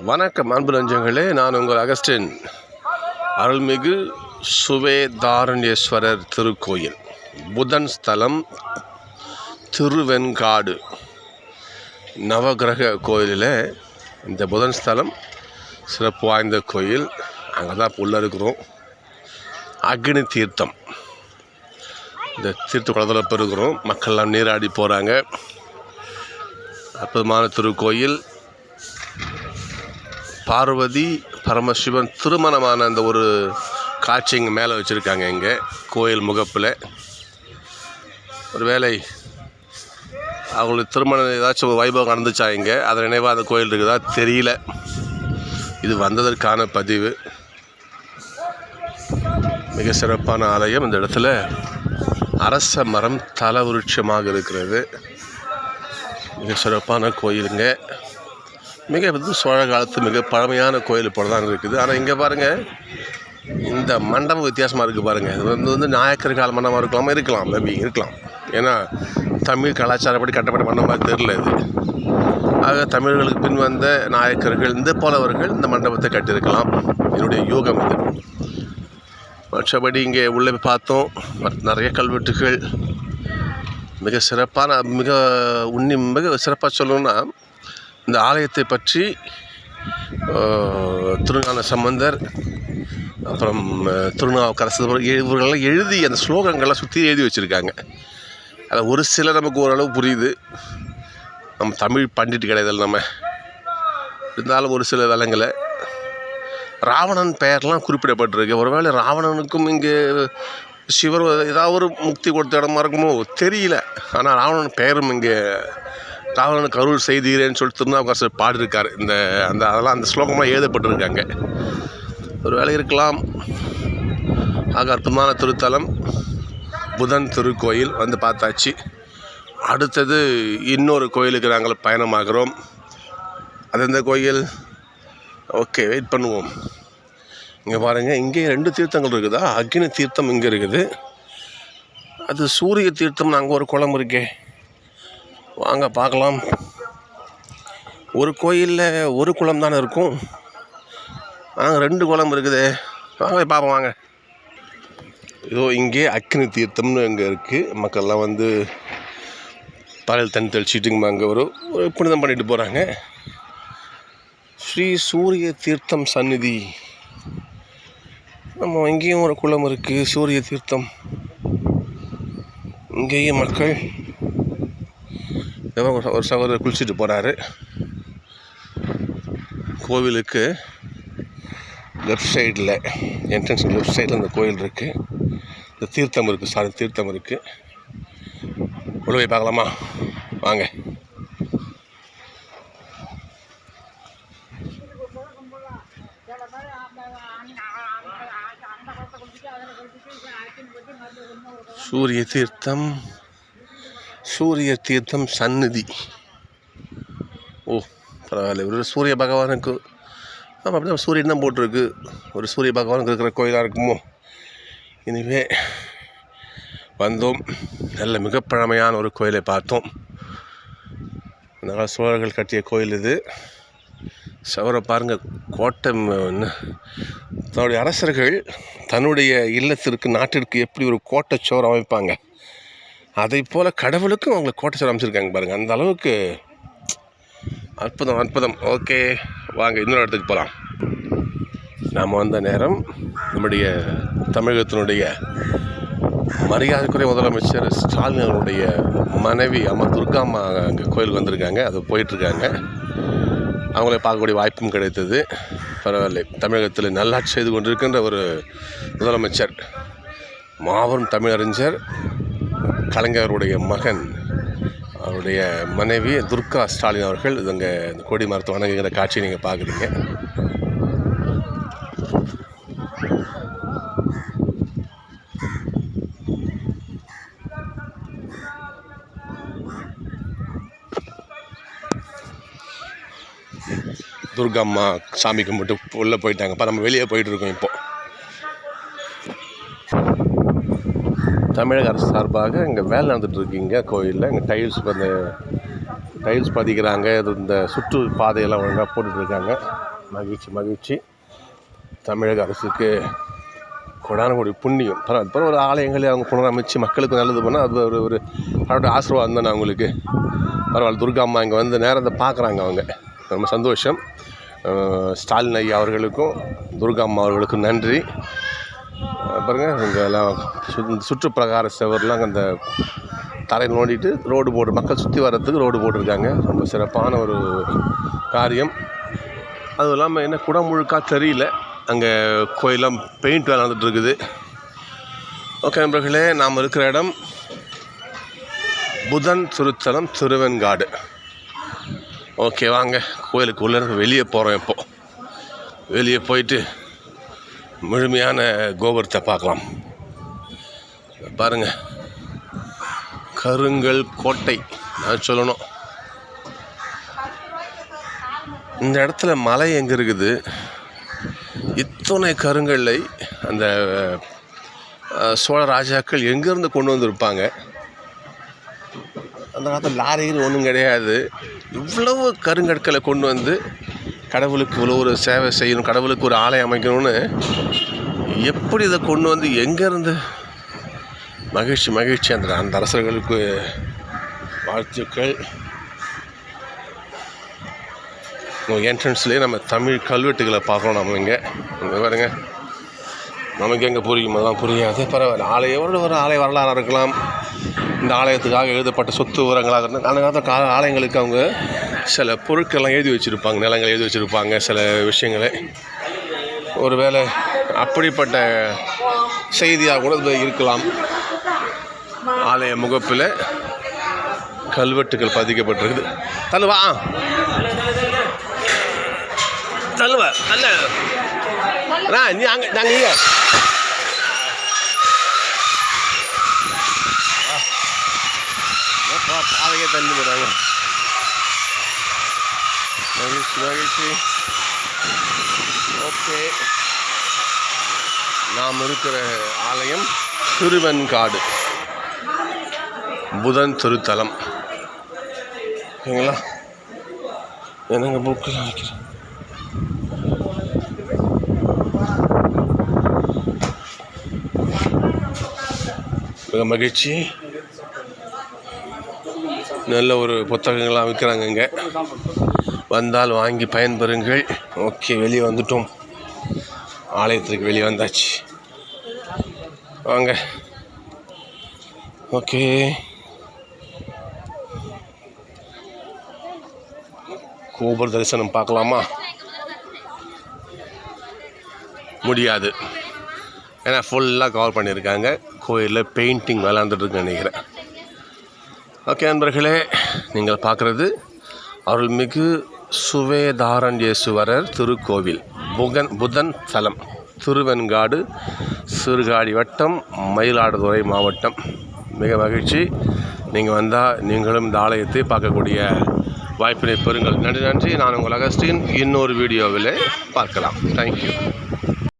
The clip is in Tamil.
வணக்கம் அன்பு நஞ்சங்களே. நான் உங்கள் அகஸ்டின் அருள்மிகு சுவேதாரண்யேஸ்வரர் திருக்கோயில். புதன் ஸ்தலம் திருவெண்காடு நவகிரக கோயிலில் இந்த புதன் ஸ்தலம் சிறப்பு வாய்ந்த கோயில். அங்கே தான் உள்ளே உள்ள இருக்கிறோம். அக்னி தீர்த்தம். இந்த தீர்த்த குளத்தில் இப்போ இருக்கிறோம் மக்கள்லாம் நீராடி போகிறாங்க அற்புதமான திருக்கோயில். பார்வதி பரமசிவன் திருமணமான அந்த ஒரு காட்சி இங்கே மேலே வச்சுருக்காங்க இங்கே கோயில் முகப்பில். ஒரு வேளை அவங்களுக்கு திருமணம் ஏதாச்சும் வைபவம் நடந்துச்சா இங்கே? அதை நினைவாக அந்த கோயில் இருக்குதா? தெரியல. இது வந்ததற்கான பதிவு. மிக சிறப்பான ஆலயம் இந்த இடத்துல. அரச மரம் தல விருட்சமாக இருக்கிறது. மிக சிறப்பான கோயிலுங்க. மிக வந்து சோழ காலத்து மிக பழமையான கோயில் போல தான் இருக்குது. ஆனால் இங்கே பாருங்கள் இந்த மண்டபம் வித்தியாசமாக இருக்குது பாருங்கள் இது வந்து வந்து நாயக்கர் கால மண்டபமாக இருக்கலாம் இருக்கலாம். மேபி இருக்கலாம். ஏன்னா தமிழ் கலாச்சாரப்படி கட்டப்பட்ட மண்டபமாக தெரில இது. ஆக தமிழர்களுக்கு பின் வந்த நாயக்கர்கள் இந்த போலவர்கள் இந்த மண்டபத்தை கட்டியிருக்கலாம். என்னுடைய யூகம் இது. மற்றபடி இங்கே உள்ளே போய் பார்த்தோம். மற்ற நிறைய கல்வெட்டுகள். மிக சிறப்பான மிக உன்னி மிக சிறப்பாக சொல்லணும்னா இந்த ஆலயத்தை பற்றி ஆஹ், திருஞான சம்பந்தர் அப்புறம் ஆஹ், திருநாவுக்கரசர் இவர்களெல்லாம் எழுதி அந்த ஸ்லோகங்கள்லாம் சுற்றி எழுதி வச்சுருக்காங்க. அதில் ஒரு சில நமக்கு ஓரளவு புரியுது. நம்ம தமிழ் பண்டிட் கிடையாது நம்ம. இருந்தாலும் ஒரு சில விலங்குல ராவணன் பெயர்லாம் குறிப்பிடப்பட்டிருக்கு. ஒருவேளை ராவணனுக்கும் இங்கே சிவர் ஏதாவது ஒரு முக்தி கொடுத்த இடமா இருக்குமோ தெரியல. ஆனால் ராவணன் பெயரும் இங்கே ராவணனுக்கு அருள் செய்தீரேன்னு சொல்லிட்டு திருநாவுக்கரசர் பாடியிருக்கார். இந்த அந்த அதெல்லாம் அந்த ஸ்லோகமாக எழுதப்பட்டிருக்காங்க. ஒரு வேளை இருக்கலாம். ஆக அற்புதமான திருத்தலம். புதன் திருக்கோயில் வந்து பார்த்தாச்சு. அடுத்தது இன்னொரு கோயிலுக்கு நாங்கள் பயணமாகிறோம். அது எந்த கோயில்? ஓகே வெயிட் பண்ணுவோம். இங்கே பாருங்கள் இங்கே ரெண்டு தீர்த்தங்கள் இருக்குதா? அக்னி தீர்த்தம் இங்கே இருக்குது. அது சூரிய தீர்த்தம் அங்கே ஒரு குளம் இருக்கே. வாங்க பார்க்கலாம். ஒரு கோயிலில் ஒரு குளம் தானே இருக்கும். ஆனால் ரெண்டு குளம் இருக்குது. வாங்க பார்ப்போம் வாங்க. இதோ இங்கே அக்னி தீர்த்தம்னு அங்கே இருக்குது மக்கள்லாம் வந்து பகல் தண்ணி தெளிச்சிட்டுங்க அங்கே ஒரு ஒரு புனிதம் பண்ணிட்டு போகிறாங்க ஸ்ரீ சூரிய தீர்த்தம் சந்நிதி. நம்ம இங்கேயும் ஒரு குளம் இருக்குது சூரிய தீர்த்தம். இங்கேயும் மக்கள் ஒரு ஒரு சகோதரர் குளிச்சுட்டு போகிறாரு கோவிலுக்கு லெஃப்ட் சைடில் என்ட்ரன்ஸ் லெஃப்ட் சைடில் இந்த கோயில் இருக்குது இந்த தீர்த்தம் இருக்குது சாரி தீர்த்தம் இருக்குது உள்ள போய் பார்க்கலாமா? வாங்க. சூரிய தீர்த்தம். சூரிய தீர்த்தம் சந்நிதி. ஓ பரவாயில்ல. ஒரு சூரிய பகவானுக்கு ஆமாம் அப்படி சூரியன் தான் போட்டிருக்கு. ஒரு சூரிய பகவானுக்கு இருக்கிற கோயிலாக இருக்குமோ? இனிமே வந்தோம். நல்ல மிக பழமையான ஒரு கோயிலை பார்த்தோம். அதனால் சோழர்கள் கட்டிய கோயில் இது. சவரை பாருங்கள் கோட்டை தன்னுடைய அரசர்கள் தன்னுடைய இல்லத்திற்கு நாட்டிற்கு எப்படி ஒரு கோட்டை சோறு அமைப்பாங்க? அதை போல் கடவுளுக்கும் அவங்களை கோட்டை சார் அமைச்சிருக்காங்க பாருங்கள் அந்த அளவுக்கு அற்புதம் அற்புதம். ஓகே வாங்க இன்னொரு இடத்துக்கு போகலாம் நாம் வந்த நேரம் நம்முடைய தமிழகத்தினுடைய மரியாதைக்குரிய முதலமைச்சர் ஸ்டாலின் அவருடைய மனைவி அம்மா துர்கா அம்மா அங்கே கோயிலுக்கு வந்திருக்காங்க. அது போயிட்டுருக்காங்க. அவங்கள பார்க்கக்கூடிய வாய்ப்பும் கிடைத்தது. பரவாயில்லை. தமிழகத்தில் நல்லாட்சி செய்து கொண்டிருக்கின்ற ஒரு முதலமைச்சர் மாபெரும் தமிழறிஞர் கலைஞருடைய மகன் அவருடைய மனைவி துர்கா ஸ்டாலின் அவர்கள். இது அங்கே இந்த கொடி மரத்தை வணங்குகிற காட்சியை நீங்கள் பார்க்குறீங்க. துர்கா அம்மா சாமி கும்பிட்டு உள்ளே போயிட்டாங்க. இப்போ நம்ம வெளியே போயிட்டுருக்கோம் இப்போ. தமிழக அரசு சார்பாக இங்கே வேலை நடந்துட்டு கோயிலில். இங்கே டைல்ஸ் அந்த டைல்ஸ் பதிக்கிறாங்க. இது இந்த சுற்று பாதையெல்லாம் ஒழுங்காக போட்டுட்ருக்காங்க. மகிழ்ச்சி மகிழ்ச்சி. தமிழக அரசுக்கு கொடான ஒரு புண்ணியம். பரவாயில்ல அப்புறம் ஒரு ஆலயங்களை அவங்க புனரமைச்சு மக்களுக்கு நல்லது பண்ணால் அது ஒரு ஒரு அவருடைய ஆசீர்வாதம் தானே அவங்களுக்கு. பரவாயில்ல துர்கா அம்மா இங்கே வந்து நேரத்தை பார்க்குறாங்க அவங்க. ரொம்ப சந்தோஷம். ஸ்டாலின் ஐயா அவர்களுக்கும் துர்கா அம்மா அவர்களுக்கும் நன்றி. பாருங்கள் பாருங்க இங்கே எல்லாம் சு- சுற்றுப்பிரகார செவர்லாம் அந்த தரை நோண்டிட்டு ரோடு போட்டு மக்கள் சுற்றி வர்றதுக்கு ரோடு போட்டிருக்காங்க. ரொம்ப சிறப்பான ஒரு காரியம். அதுவும் இல்லாமல் என்ன குடம் முழுக்கா தெரியல. அங்கே கோயிலாம் பெயிண்ட் வேலை ஓகே நண்பர்களே நாம் இருக்கிற இடம் புதன் திருத்தலம் திருவெண்காடு. ஓகே வாங்க. கோயிலுக்கு உள்ளே வெளியே போகிறோம் இப்போ. வெளியே போயிட்டு முழுமையான கோபுரத்தை பார்க்கலாம். பாருங்கள் கருங்கல் கோட்டை. நான் சொல்லணும். இந்த இடத்துல மலை எங்கே இருக்குது? இத்தனை கருங்கல்லை அந்த சோழ ராஜாக்கள் எங்கேருந்து கொண்டு வந்திருப்பாங்க? அந்த காலத்தில் லாரின்னு ஒன்றும் கிடையாது. இவ்வளவு கருங்கற்களை கொண்டு வந்து கடவுளுக்கு இவ்வளோ ஒரு சேவை செய்யணும் கடவுளுக்கு ஒரு ஆலயம் அமைக்கணும்னு எப்படி இதை கொண்டு வந்து எங்கேருந்து மகிழ்ச்சி மகிழ்ச்சி அந்த அந்த அரசர்களுக்கு வாழ்த்துக்கள். என்ட்ரன்ஸ்லேயே நம்ம தமிழ் கல்வெட்டுகளை பார்க்கணும் நம்ம இங்கே. இங்கே பாருங்க. நமக்கு எங்கே புரியும்? அதெல்லாம் புரியாது. பரவாயில்ல. ஆலயோட ஒரு ஆலய வரலாறு இருக்கலாம். இந்த ஆலயத்துக்காக எழுதப்பட்ட சொத்து விவரங்களாக இருந்தால் அந்த காலத்தில் கா ஆலயங்களுக்கு அவங்க சில பொருட்கள்லாம் எழுதி வச்சுருப்பாங்க நிலங்கள் எழுதி வச்சுருப்பாங்க சில விஷயங்களை ஒருவேளை அப்படிப்பட்ட செய்தியாக கூட இருக்கலாம் ஆலய முகப்பில் கல்வெட்டுகள் பதிக்கப்பட்டிருக்குது தள்ளுவா தள்ளுவ அல்ல நீ அங்கே நாங்கள் இங்கே பாதையே தள்ளி போகிறாங்க மகிழ்ச்சி மகிழ்ச்சி ஓகே நாம் இருக்கிற ஆலயம் திருவெண்காடு புதன் திருத்தலம் ஓகேங்களா என்னங்க புக்கில் வைக்கிறேன் மிக மகிழ்ச்சி நல்ல ஒரு புத்தகங்கள்லாம் விற்கிறாங்க இங்கே வந்தால் வாங்கி பயன்பெறுங்கள். ஓகே வெளியே வந்துட்டோம். ஆலயத்திற்கு வெளியே வந்தாச்சு. வாங்க. ஓகே. கோபுர தரிசனம் பார்க்கலாமா? முடியாது. ஏன்னா ஃபுல்லாக கவர் பண்ணியிருக்காங்க. கோயிலில் பெயிண்டிங் விளாண்டுட்டுருக்கு நினைக்கிறேன். ஓகே நண்பர்களே நீங்கள் பார்க்குறது அருள்மிகு சுவேதாரண்யேசுவரர் திருக்கோவில். புகன் புதன் தலம். திருவெண்காடு சிறுகாடி வட்டம் மயிலாடுதுறை மாவட்டம். மிக மகிழ்ச்சி. நீங்கள் வந்தால் நீங்களும் இந்த ஆலயத்தை பார்க்கக்கூடிய வாய்ப்பினை பெறுங்கள். நன்றி நன்றி. நான் உங்கள் அகஸ்டின். இன்னொரு வீடியோவில் பார்க்கலாம். தேங்க்யூ